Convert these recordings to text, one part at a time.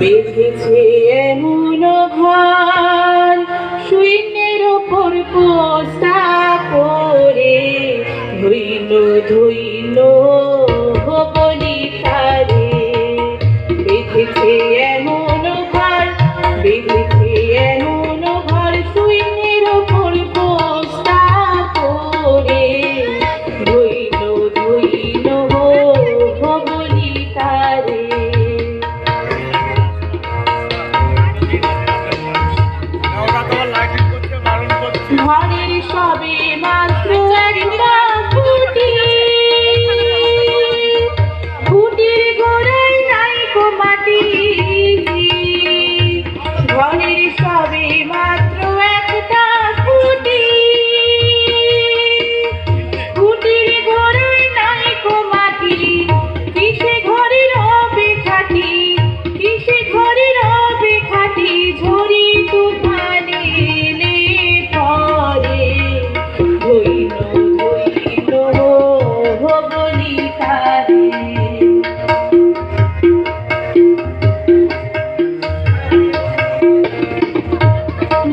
দেখেছি এমন ঘর শূন্যের ওপর পোস্তা করে ধুইল ধুই Bobby, man, take it down.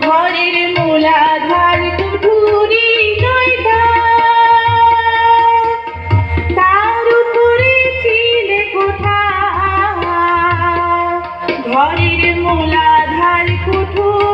ঘরের মূলাধার টুটুরি কোথা ঘরের কুঠুর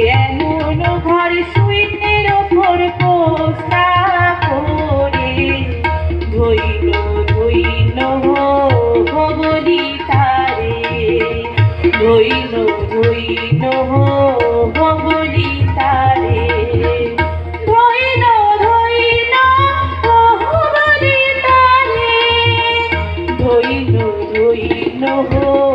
এমন ঘর সুইটের ওপর পোষা করে। ধৈল ধৈল হবলি তারে। ধৈল ধৈল হবলি তারে। ধৈল ধৈল হো